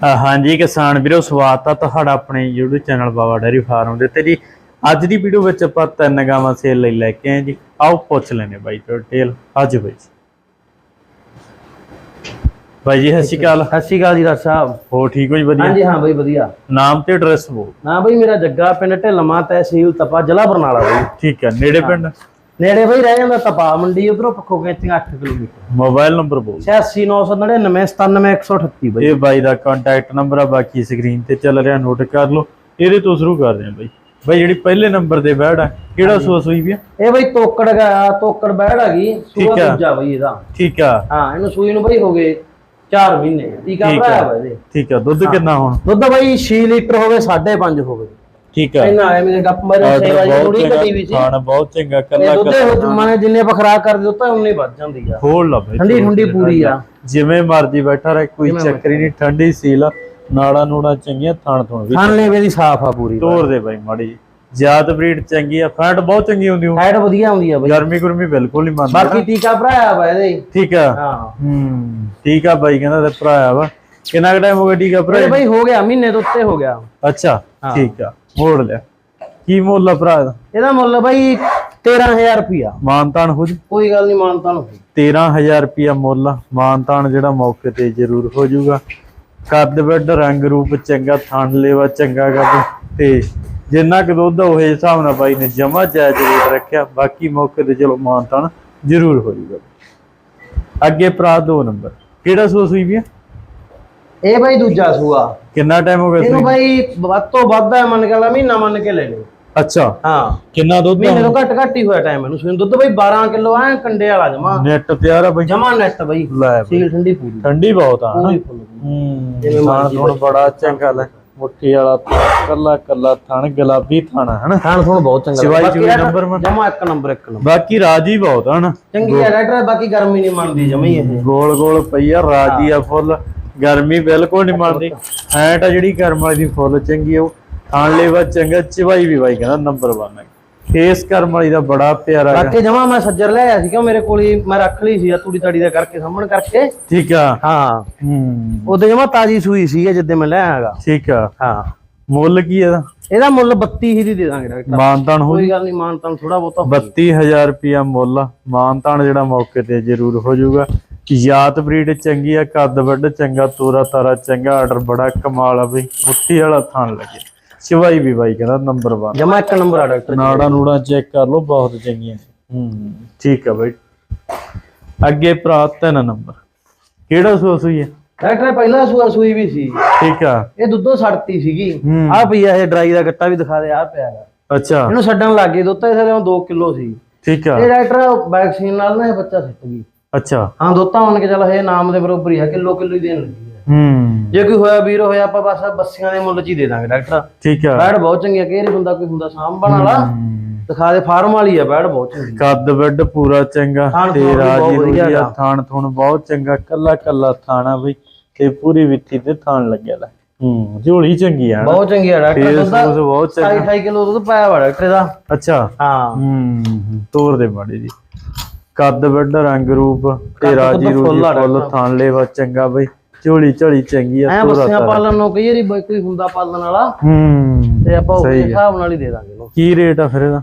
ਹਾਂਜੀ ਕਿਸਾਨ ਵੀਰੋ ਸਵਾਗਤ ਆ ਤੁਹਾਡਾ ਆਪਣੇ YouTube channel Baba dairy farm ਦੇ ਤੇ ਜੀ। ਅੱਜ ਦੀ ਵੀਡੀਓ ਵਿੱਚ ਆਪਾਂ ਤਿੰਨ ਗਾਵਾਂ ਸੇਲ ਲਈ ਲੈ ਕੇ ਆਏ ਜੀ। ਆਓ ਪੁੱਛ ਲੈਨੇ ਬਾਈ ਤੋਂ ਡਿਟੇਲ ਅੱਜ ਬਾਈ ਬਾਈ ਜੀ ਸਤਿ ਸ਼੍ਰੀ ਅਕਾਲ। ਸਤਿ ਸ਼੍ਰੀ ਅਕਾਲ ਜੀ ਡਾਕਟਰ ਸਾਹਿਬ। ਹੋ ਠੀਕ ਹੋ ਜੀ ਵਧੀਆ? ਹਾਂਜੀ ਹਾਂ ਬਈ ਵਧੀਆ। ਨਾਮ ਤੇ ਐਡਰੈਸ ਬੋਲ। ਨਾ ਬਈ ਮੇਰਾ ਜੱਗਾ ਪਿੰਡ ਢਿਲਮਾ ਤਹਿਸੀਲ ਤਪਾ ਜ਼ਿਲ੍ਹਾ ਬਰਨਾਲਾ ਬਈ। ਠੀਕ ਹੈ ਨੇੜੇ ਪਿੰਡ? ਨੇੜੇ ਬਈ ਰਹਿ ਜਾਂਦਾ ਤਪਾ ਮੰਡੀ ਉਧਰੋਂ ਪੱਖੋ ਖੇਤੀਆਂ 8 ਕਿਲੋਮੀਟਰ। ਮੋਬਾਈਲ ਨੰਬਰ ਬੋਲ। 86999 97138 ਬਈ। ਇਹ ਬਾਈ ਦਾ ਕੰਟੈਕਟ ਨੰਬਰ ਆ ਬਾਕੀ ਸਕਰੀਨ ਤੇ ਚੱਲ ਰਿਹਾ ਨੋਟ ਕਰ ਲਓ। ਇਹਦੇ ਤੋਂ ਸ਼ੁਰੂ ਕਰਦੇ ਹਾਂ ਬਾਈ। ਬਾਈ ਜਿਹੜੀ ਪਹਿਲੇ ਨੰਬਰ ਤੇ ਬੈੜ ਆ ਕਿਹੜਾ ਸੂਆ ਸੂਈ ਵੀ ਆ? ਇਹ ਬਈ ਤੋਕੜ ਗਿਆ ਤੋਕੜ ਬੈੜ ਹੈਗੀ ਠੀਕ ਸੂਆ ਆ। ਦੂਜਾ ਬਈ ਇਹਦਾ। ਠੀਕ ਆ। ਹਾਂ ਇਹਨੂੰ ਸੂਈ ਨੂੰ ਬਈ ਹੋ ਗਏ 4 ਮਹੀਨੇ। ਟੀਕਾ ਠੀਕ ਭਰਾਇਆ ਆ। ਇਹਦੇ? ਠੀਕ ਆ ਦੁੱਧ ਕਿੰਨਾ ਹੁਣ? ਦੁੱਧ ਬਈ 6 ਲੀਟਰ ਹੋਵੇ 5.5 ਹੋਵੇ। ਠੀਕ ਆ। ਇਹਨਾਂ ਐਵੇਂ ਦੇ ਗੱਪ ਮਾਰੇ ਸੇਵਾ ਜੀ ਥੋੜੀ ਘਟੀ ਵੀ ਸੀ। ਖਾਣਾ ਬਹੁਤ ਚੰਗਾ ਕੱਲਾ ਇਹੋ ਮਾਨੇ ਜਿੰਨੇ ਆਪਾਂ ਖਰਾਕ ਕਰਦੇ ਦੁੱਧ ਉਨੇ ਵੱਧ ਜਾਂਦੀ ਆ। ਖੋਲ ਲਾ ਬਈ ਠੰਡੀ ਠੰਡੀ ਪੂਰੀ ਆ। ਜਿਵੇਂ ਮਰਜ਼ੀ ਬੈਠਾ ਰਹੇ ਕੋਈ ਚੱਕਰੀ ਨਹੀਂ ਠੰਡੀ ਸੀਲ ਆ, ਨਾੜਾ ਨੂੜਾ ਚੰਗੀਆਂ ਥਣ ਥਣ ਵੀ ਖਾਣ ਲੈਵੇ ਦੀ ਸਾਫ਼ ਆ ਪੂਰੀ ਤੋੜ ਦੇ ਬਾਈ ਮਾੜੀ। ਜ਼ਿਆਦ ਬਰੀਡ ਚੰਗੀ ਆ ਫੈਟ ਬਹੁਤ ਚੰਗੀ ਹੁੰਦੀ ਉਹ ਐਡ ਵਧੀਆ ਆਉਂਦੀ ਆ ਬਈ। ਗਰਮੀ ਗੁਰਮੀ ਬਿਲਕੁਲ ਨਹੀਂ ਮੰਨਦਾ। ਬਾਕੀ ਟੀਕਾ ਭਰਾਇਆ ਵਾ ਇਹਦੇ। ਠੀਕ ਆ। ਹਾਂ। ਹੂੰ ਠੀਕ ਆ ਬਾਈ ਕਹਿੰਦਾ ਤੇ ਭਰਾਇਆ ਵਾ। ਕਿੰਨਾ ਟਾਈਮ ਹੋ ਗਿਆ ਠੀਕ ਆ ਇਹ ਭਰਾ ਬਈ ਹੋ ਗਿਆ ਮਹੀਨੇ ਤੋਂ ਉੱਤੇ ਹੋ ਗਿਆ। ਅੱਛਾ ਠੀਕ ਆ। ਮੋੜ ਲਿਆ। ਕੀ ਮੁੱਲ ਆ ਭਰਾ ਦਾ ਇਹਦਾ ਮੁੱਲ ਬਈ 13000 ਰੁਪਿਆ ਮਾਨਤਾਨ ਹੋ ਜੀ? ਕੋਈ ਗੱਲ ਨਹੀਂ ਮਾਨਤਾ ਨੂੰ 13000 ਰੁਪਿਆ ਮੁੱਲ। ਮਾਨਤਾਨ ਜਿਹੜਾ ਮੌਕੇ ਤੇ ਜ਼ਰੂਰ ਹੋ ਜਾਊਗਾ ਕੱਦ ਵੱਡ ਰੰਗ ਰੂਪ ਚੰਗਾ ਥਣ ਲੇਵਾ ਚੰਗਾ ਕਰ ਤੇ ਜਿੰਨਾ ਕੁ ਦੁੱਧ ਉਹ ਹਿਸਾਬ ਨਾਲ ਬਾਈ ਨੇ ਜਮਾ ਜਾਇਜ਼ ਰੇਟ ਰੱਖਿਆ। ਬਾਕੀ ਮੌਕੇ ਤੇ ਚਲੋ ਮਾਨਤਾਨ ਜ਼ਰੂਰ ਹੋ ਜਾਊਗਾ ਅੱਗੇ ਭਰਾ ਦੋ ਨੰਬਰ। ਕਿਹੜਾ ਸੂਈ ਵੀ ਆ ਇਹ ਬਈ ਦੂਜਾ ਸੂਆ। ਕਿੰਨਾ ਟਾਈਮ ਹੋ ਗਿਆ ਇਹਨੂੰ ਬਈ ਵੱਧ ਤੋਂ ਵੱਧ ਹੈ ਮੰਨ ਕੇ ਲਾ ਮਹੀਨਾ ਮੰਨ ਕੇ ਲੈ ਲਿਓ। ਅੱਛਾ। ਹਾਂ। ਕਿੰਨਾ ਦੁੱਧ ਮਹੀਨੇ ਤੋਂ ਘੱਟ ਘੱਟ ਹੀ ਹੋਇਆ ਟਾਈਮ ਇਹਨੂੰ। ਸੂਈ। ਦੁੱਧ ਬਈ 12 ਕਿਲੋ ਐ ਕੰਡੇ ਵਾਲਾ ਜਮਾ। ਨੈਟ ਤਿਆਰ ਆ ਬਾਈ। ਜਮਾ ਨੈਟ ਬਈ। ਲੈ। ਸੀਲ ਠੰਡੀ ਪੂਰੀ। ਠੰਡੀ ਬਹੁਤ ਆ ਪੂਰੀ ਹੂੰ ਜਿਵੇਂ ਥਣ ਥੁਣ ਬੜਾ ਚੰਗਾ ਲੈ। ਮੁੱਠੀ ਵਾਲਾ ਕੱਲਾ ਕੱਲਾ ਥਣ ਗੁਲਾਬੀ ਥਣ ਹਨਾ? ਖਾਣ ਥੋੜਾ ਬਹੁਤ ਚੰਗਾ। ਸਿਵਾਈ ਚੂਈ ਨੰਬਰ ਮੈਂ ਜਮਾ ਇੱਕ ਨੰਬਰ ਇੱਕ ਨੰਬਰ ਬਾਕੀ ਰਾਜੀ ਬਹੁਤ ਹਨਾ? ਚੰਗੀ ਹੈ ਡਾਕਟਰ ਬਾਕੀ ਗਰਮੀ ਨਹੀਂ ਮੰਨਦੀ ਜਮਾ ਹੀ ਇਹ। ਗੋਲ ਗੋਲ ਪਈ ਆ ਰਾਜੀ ਆ ਫੁੱਲ। ਗਰਮੀ ਬਿਲਕੁਲ ਨਹੀਂ ਮੰਨਦੀ ਐਟ ਆ ਜਿਹੜੀ ਕਰਮ ਵਾਲੀ ਦੀ ਫੁੱਲ ਚੰਗੀ ਉਹ ਖਾਣ ਲਈ ਵਾ ਚੰਗਾ ਚਵਾਈ ਵੀ ਬਾਈ ਕਹਿੰਦਾ ਨੰਬਰ 1 ਹੈ ਫੇਸ ਕਰਮ ਵਾਲੀ ਦਾ ਬੜਾ ਪਿਆਰਾ ਗਾ। ਬਾਕੀ ਜਮਾ ਮੈਂ ਸੱਜਰ ਲੈ ਆਇਆ ਸੀ ਕਿਉਂ ਮੇਰੇ ਕੋਲ ਹੀ ਮੈਂ ਰੱਖ ਲਈ ਸੀ ਆ ਤੂੜੀ ਤਾੜੀ ਦਾ ਕਰਕੇ ਸਾਹਮਣ ਕਰਕੇ। ਠੀਕ ਆ। ਹਾਂ। ਹੂੰ। ਉਹਦੇ ਜਮਾ ਤਾਜੀ ਸੂਈ ਸੀ ਜਿੱਦੇ ਮੈਂ ਲੈ ਆਇਆਗਾ। ਠੀਕ ਆ। ਹਾਂ। ਮੁੱਲ ਕੀ ਇਹਦਾ? ਇਹਦਾ ਮੁੱਲ 32 ਹੀ ਦੀ ਦਾਂਗੇ ਡਾਕਟਰ ਮਾਨਤਾਨ ਹੋ ਕੋਈ ਗੱਲ ਨਹੀਂ ਮਾਨਤਾਂ ਥੋੜਾ ਬਹੁਤਾ ਹੋ 32000 ਰੁਪਿਆ ਮੁੱਲ। ਮਾਨਤਾਨ ਜਿਹੜਾ ਮੌਕੇ ਤੇ ਜ਼ਰੂਰ ਹੋ ਜਾਊਗਾ ਯਾਤ ਬਰੀਡ ਚੰਗੀ ਆ ਕੱਦ ਵੱਡ ਚੰਗਾ ਤੋਰਾ ਤਾਰਾ ਚੰਗਾ ਆਰਡਰ ਬੜਾ ਕਮਾਲ ਆ ਬਈ। ਮੁੱਠੀ ਵਾਲਾ ਥਾਨ ਲੱਗੇ। ਚਵਾਈ ਵੀ ਬਾਈ ਕਹਿੰਦਾ ਨੰਬਰ 1 ਜਮਾ ਇੱਕ ਨੰਬਰ ਆ ਡਾਕਟਰ ਨਾੜਾ ਨੂੜਾ ਚੈੱਕ ਕਰ ਲਓ ਬਹੁਤ ਚੰਗੀਆਂ। ਹੂੰ ਠੀਕ ਆ ਬਾਈ। ਅੱਗੇ ਭਰਾ ਤਿੰਨ ਨੰਬਰ ਕਿਹੜਾ ਸੂਆ ਸੂਈ ਹੈ ਡਾਕਟਰ ਪਹਿਲਾ ਸੂਆ ਸੂਈ ਵੀ ਸੀ। ਠੀਕ ਆ। ਇਹ ਦੁੱਧੋਂ ਸੜਤੀ ਸੀਗੀ। ਆ ਪਈ ਆ ਇਹ ਡਰਾਈ ਦਾ ਗੱਟਾ ਵੀ ਦਿਖਾ ਦੇ ਆ ਪਿਆ। ਅੱਛਾ। ਇਹਨੂੰ ਛੱਡਣ ਲੱਗ ਦੁੱਧ ਤਾਂ ਇਹਦੇ 2 ਕਿਲੋ ਸੀ। ਠੀਕ ਆ। ਇਹ ਡਾਕਟਰ ਵੈਕਸੀਨ ਨਾਲ ਨਾ ਇਹ ਬੱਚਾ ਸਿੱਟ ਗਈ। ਅੱਛਾ। ਹਾਂ ਦੁੱਧ ਮੰਨ ਕੇ ਚੱਲ ਇਹ ਨਾਮ ਦੇ ਬਰੋਬਰ ਹੀ ਆ ਕਿਲੋ ਕਿਲੋ ਹੀ ਦੇਣ ਲੱਗੀ ਹੈ ਹੂੰ। ਜੇ ਕੋਈ ਹੋਇਆ ਵੀਰ ਹੋਇਆ ਆਪਾਂ ਬਸ ਬੱਸੀਆਂ ਦੇ ਮੁੱਲ ਚ ਹੀ ਦੇ ਦਾਂਗੇ ਡਾਕਟਰ। ਠੀਕ ਆ। ਬੈਡ ਬਹੁਤ ਚੰਗੀ ਆ ਕਿਹੜੇ ਹੁੰਦਾ ਕੋਈ ਹੁੰਦਾ ਸਾਂਭਣ ਵਾਲਾ। ਦਿਖਾ ਦੇ ਫਾਰਮ ਵਾਲੀ ਆ ਬੈਡ ਬਹੁਤ ਚੰਗੀ। ਕੱਦ ਵੱਡ ਪੂਰਾ ਚੰਗਾ ਤੇ ਰਾਜੀ ਬਹੁਤ ਵਧੀਆ ਰੂਜੀ ਆ ਗਾ। ਥਾਣ ਥੁਣ ਬਹੁਤ ਚੰਗਾ ਕੱਲਾ ਕੱਲਾ ਥਾਣਾ ਬਈ ਤੇ ਪੂਰੀ ਵਿੱਥੀ ਤੇ ਥਾਣ ਲੱਗਿਆ ਲੈ ਹੂੰ ਝੋਲੀ ਚੰਗੀ ਆ। ਬਹੁਤ ਚੰਗੀ ਆ ਡਾਕਟਰ ਦੁੱਧ ਦਾ ਬਹੁਤ ਚੰਗਾ। 28 ਕਿਲੋ ਦੁੱਧ ਪਾਇਆ ਵਾ ਡਾਕਟਰ ਦਾ। ਅੱਛਾ। ਹਾਂ। ਹੂੰ ਤੋਰ ਦੇ ਮਾੜੀ ਜੀ। ਕੱਦ ਵੱਡ ਰੰਗ ਰੂਪ ਤੇ ਕੱਦ ਰਾਜੀ ਫੁੱਲ। ਥਾਣ ਲੈਵਾ ਚੰਗਾ ਬਈ। ਝੋਲੀ ਝੋਲੀ ਚੰਗੀ ਆ ਐ ਤੋਰਾ ਬੱਸੀਆਂ ਤਾਰਾ। ਪਾਲਣ ਨੂੰ ਕਈ ਵਾਰੀ ਕੋਈ ਹੁੰਦਾ ਪਾਲਣ ਵਾਲਾ ਹੂੰ ਤੇ ਆਪਾਂ ਹੈ। ਹਿਸਾਬ ਨਾਲ ਹੀ ਦੇ ਦਾਂਗੇ ਕੀ ਰੇਟ ਆ ਫਿਰ ਇਹਦਾ?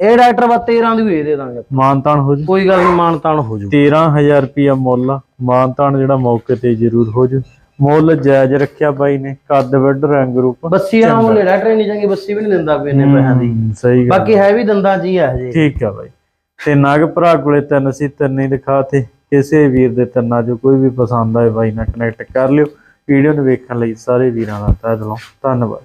ਇਹ ਡਾਕਟਰ ਬਾ 13 ਦੀ ਵੀ ਦੇ ਦਾਂਗੇ। ਮਾਨਤਾਨ ਹੋ ਜੂ? ਕੋਈ ਗੱਲ ਨਹੀਂ ਮਾਨਤਾਨ ਹੋ ਜੂ। 13000 ਰੁਪਿਆ ਮੁੱਲ। ਮਾਨਤਾਨ ਜਿਹੜਾ ਮੌਕੇ ਤੇ ਜ਼ਰੂਰ ਹੋ ਜੂ। ਮੁੱਲ ਜਾਇਜ਼ ਰੱਖਿਆ ਬਾਈ ਨੇ ਕੱਦ ਵੱਡ ਰੰਗ ਰੂਪ। ਬੱਸੀ ਵਾਲਾ ਮੁੱਲ ਡਾਕਟਰ ਨਹੀਂ ਚੰਗੀ ਬੱਸੀ ਵੀ ਨਹੀਂ ਦਿੰਦਾ ਕੋਈ ਇੰਨੇ ਪੈਸਿਆਂ ਦੀ। ਸਹੀ ਗੱਲ ਬਾਕੀ ਹੈ ਵੀ ਦੰਦਾਂ ਹੀ ਆ ਹਜੇ ਠੀਕ ਆ ਬਾਈ। ਤੇ ਨਗ ਭਰਾ ਕੋਲੇ ਤਿੰਨ ਸੀ, ਤਿੰਨ ਹੀ ਦਿਖਾਤੇ ਕਿਸੇ ਵੀਰ ਦੇ ਤਿੰਨਾਂ ਚੋਂ ਕੋਈ ਵੀ ਪਸੰਦ ਆਏ ਬਾਈ ਨਾਲ ਕਨੈਕਟ ਕਰ ਲਿਓ। ਵੀਡੀਓ ਨੂੰ ਵੇਖਣ ਲਈ ਸਾਰੇ ਵੀਰਾਂ ਦਾ ਤਹਿ ਦਿਲੋਂ ਧੰਨਵਾਦ।